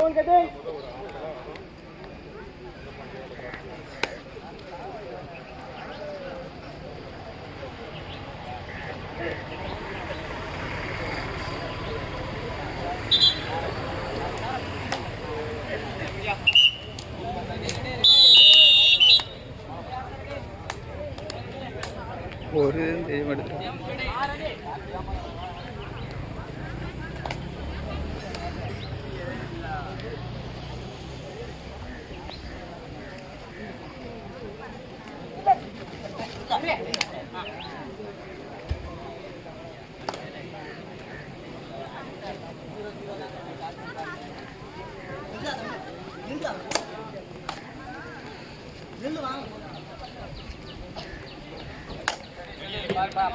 ஒரு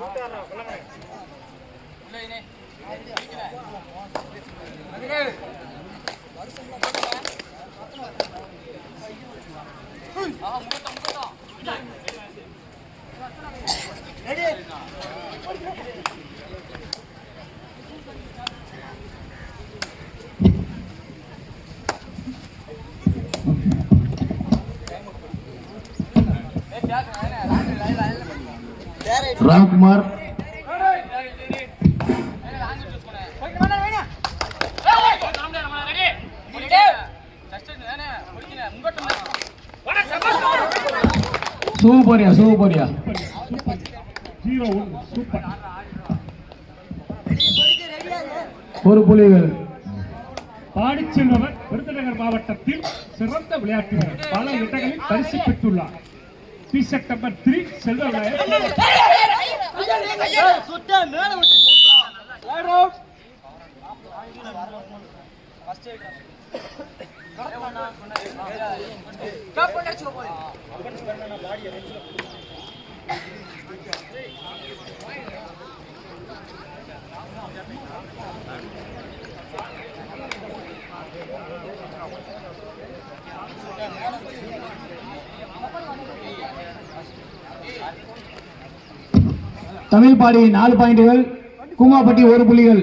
ரைட் ராம்குமார். சூப்பரியா சூப்பரியா. ஒரு புலிகள். பாடிச் செல்பவர் விருதுநகர் மாவட்டத்தில் சிறந்த விளையாட்டு வீரர் பல இடங்களில் பரிசு பெற்றுள்ளார். டி செப்டம்பர் த்ரீ செல்வ சுத்த மேல தமிழ்பாடி நாலு பாயிண்டுகள் கூமாப்பட்டி ஒரு புள்ளிகள்.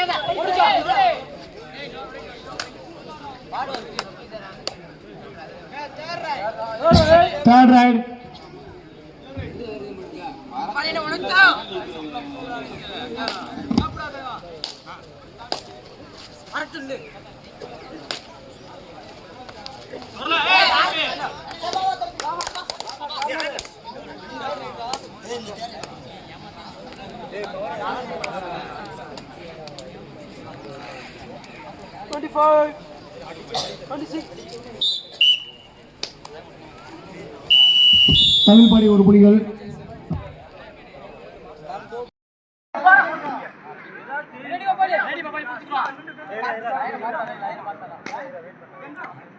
அடிக்காத முடிச்சோ தேர்ட் சாப்பிடாத மரட்டு தமிழ்பாடி ஒரு புலிகள்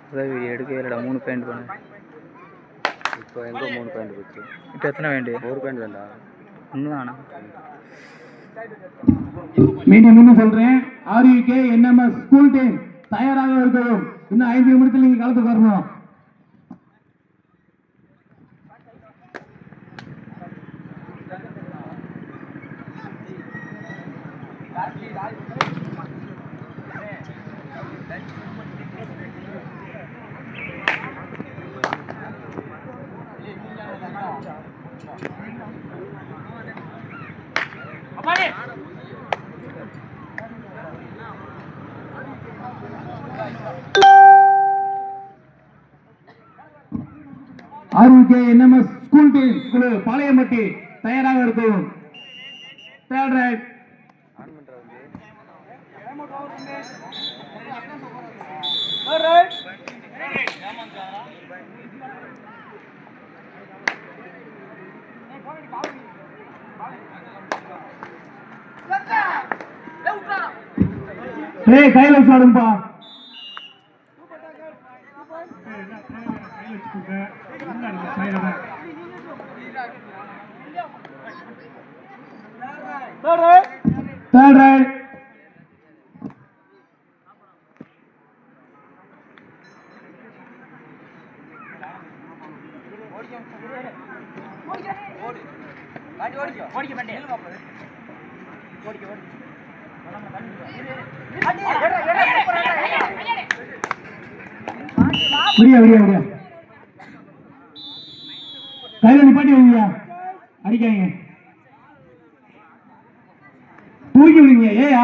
அதான் வீடியோ எடுக்கவே இல்லைடா மூணு பாயிண்ட் பண்ண. இப்போ எங்கே மூணு பாயிண்ட் போச்சு? இப்போ எத்தனை வேண்டு ஒரு பாயிண்ட் வேண்டாம் ஒன்று தானா மீண்டும் மீண்டும் சொல்றேன். ஆர்யூகே என்எம்எஸ் ஸ்கூல் டீம் தயாராக இருக்கவும் இன்னும் ஐந்து நிமிடத்தில் நீங்கள் களத்துக்கு வரணும். ஆர்யூகே என்எம்எஸ் ஸ்கூல் டீம் குழு பாளையம்பட்டி தயாராக இருக்கிறோம் தேர்ட் ரைட் கையில வச்சு ஆடுங்கப்பா முன்னாடி தேர்ட் ரைட் விடியா விடியா விடியா கையில நிப்பாட்டி வைங்க அடிக்காங்க தூக்கி விடுங்க ஏயா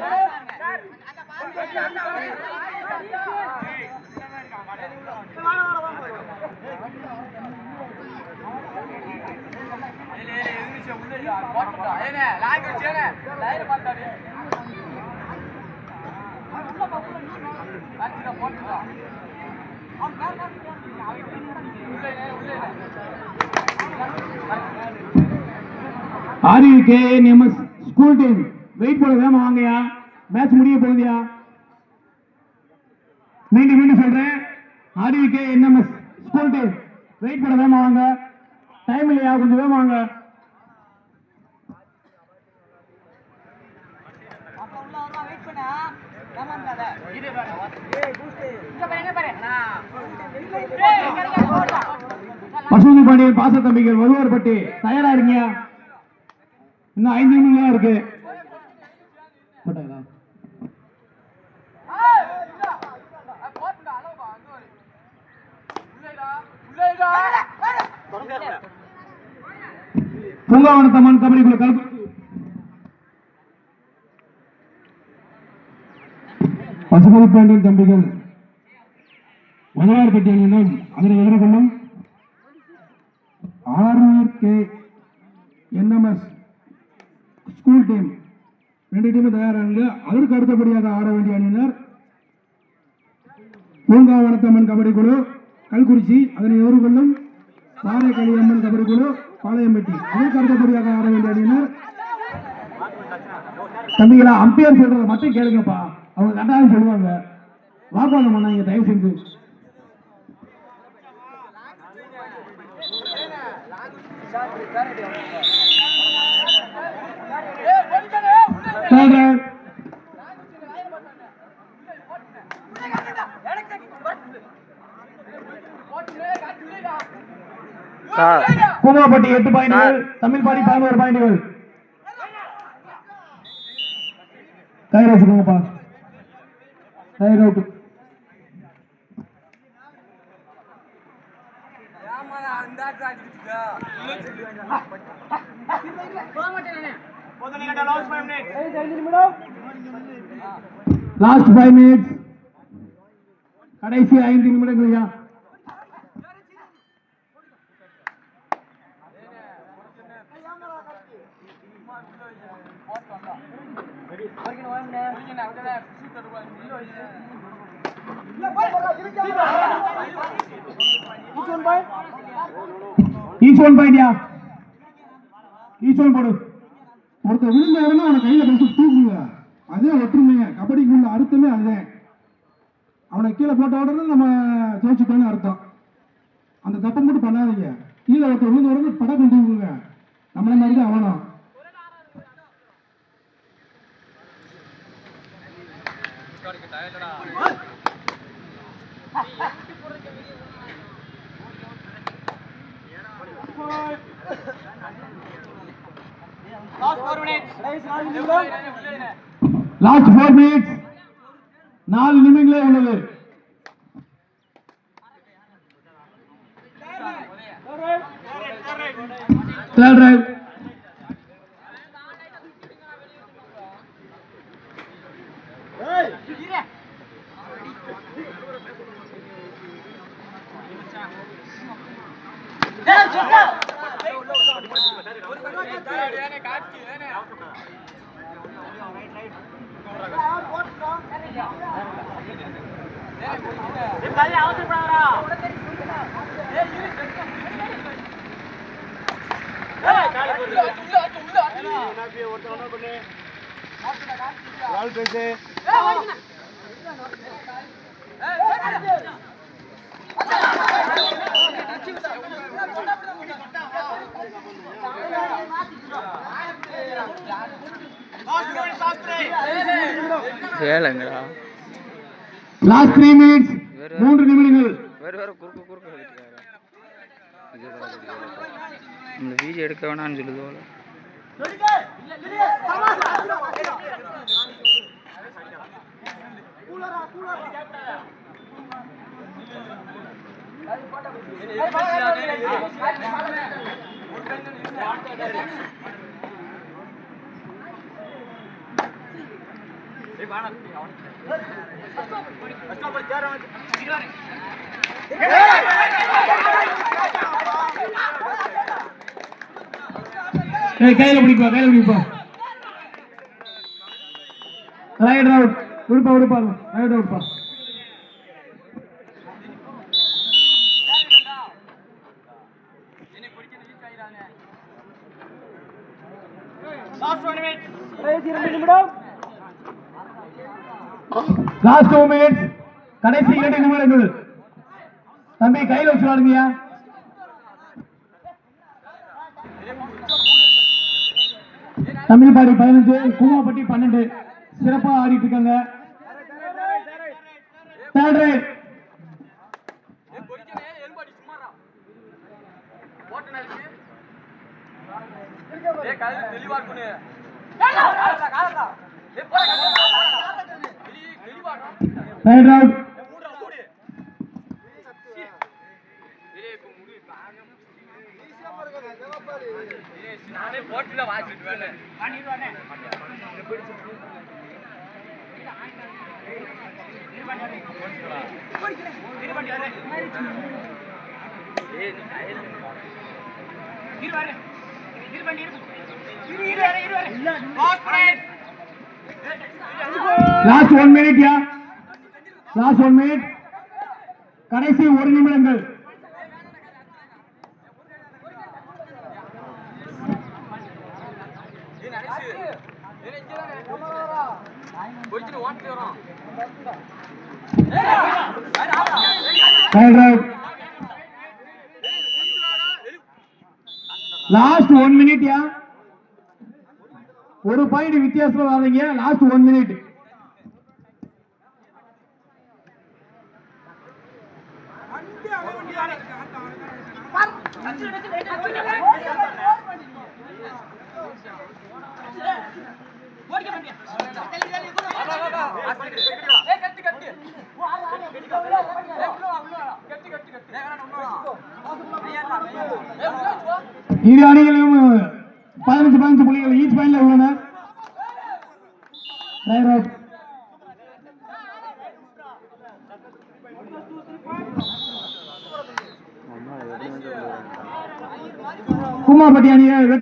RUK NMS school team. Wait பண்ண வேமா வாங்கயா மேட்ச் முடிய போகுதியா மீண்டும் மீண்டும் சொல்றேன். RUK NMS school team. Wait பண்ண வேமா வாங்க. டைம் இல்லையா? கொஞ்சம் வேமா வாங்க. பசுமதி பாண்டியன் பாச தம்பிகள் வலுவார்பட்டி தயாரா இருங்க இன்னும் ஐந்து நிமிடம் இருக்கு. போட்டாங்களா? பூங்காவனத்தம்மன் கபடி குழு கலப்பு பசுபதி பாண்டியன் தம்பிகள் மதுவார்பட்டி அணியிடம் அதனை எதிர்கொள்ளும் RR K NMS school team. ரெண்டு டீமும் தயாராங்க அதற்கு அடுத்தபடியாக ஆட வேண்டிய அணியினர் பூங்காவனத்தம்மன் கபடி குழு கல்குறிச்சி அதனை எதிர்கொள்ளும் சாரைக்கலி அம்மன் கபடி குழு பாளையம்பட்டி. அதற்கு அடுத்தபடியாக ஆட வேண்டிய அணியினர் தம்பிகளா அம்பியர் சொல்றதை மட்டும் கேளுங்கப்பா. அவங்க கட்டாயம் சொல்லுவாங்க. வாக்குவாதம் பண்ணாங்க தயவு செஞ்சு. சொல்றேன். பூமாப்பட்டி எட்டு பாயிண்டுகள் தமிழ் பாடி பதினோரு பாயிண்டுகள். டயர் டயர் அவுட் லாஸ்ட் ஃபைவ் மினிட்ஸ் கடைசி ஐந்து நிமிடங்கள் ஐயா. ஈச் ஒன் பாயிண்ட்யா? ஈச் ஒன் போடு. ஒருத்தர் விழுந்த உடனே அவனை கையில பிடிச்சு தூக்குங்க. அதே ஒற்றுமைங்க. கபடிக்கு உள்ள அர்த்தமே அதே. அவனை கீழே போட்ட உடனே நம்ம ஜெயிச்சுட்டோன்னு அர்த்தம். அந்த தப்பை மட்டும் பண்ணாதீங்க. கீழே ஒருத்தர் விழுந்த உடனே படம் தூக்குங்க. நம்மள மாதிரி தான் அவனும். லாஸ்ட் ஃபோர் மினிட்ஸ் நாலு நிமிடங்களே உள்ளது. தேர்ட் ரைட் வேலைங்கடா லாஸ்ட் த்ரீ மினிட்ஸ் மூன்று நிமிடங்கள். இந்த வீடியோ எடுக்க வேணாம்னு சொல்லுது போல. ஏய் கையில பிடிப்பா கையில பிடிப்பா. ரைட் அவுட் விடுப்பா விடுப்பா. ரைட் அவுட்ப்பா லாஸ்ட் டூ மினிட்ஸ் கடைசி இரண்டு நிமிடங்கள். தம்பி கையில் வச்சு விளாடுங்கய்யா தமிழ்பாடி பதினஞ்சு கூமாப்பட்டி பன்னெண்டு. சிறப்பாக ஆடிட்டு இருக்காங்க. தெளிவா இருக்கு சைட் அவுட் நானே போட்டுல வாசிட்டு வேணும் பண்ணிடுவானே இருவாரு இருவாரு இருவாரு இருவாரு இருவாரு லாஸ்ட் ஒன் மினிட் யா லாஸ்ட் ஒன் மினிட் கடைசி ஒரு நிமிடங்கள். லாஸ்ட் ஒன் மினிட் யா ஒரு பாயிண்ட் வித்தியாசம் வராதீங்க. லாஸ்ட் ஒன் மினிட் இரு அணிகளும் பதினஞ்சு பதினஞ்சு புள்ளிகள் ஈச் பாயிண்ட்ல உள்ளன. Right, குமார்பட்டி அணியை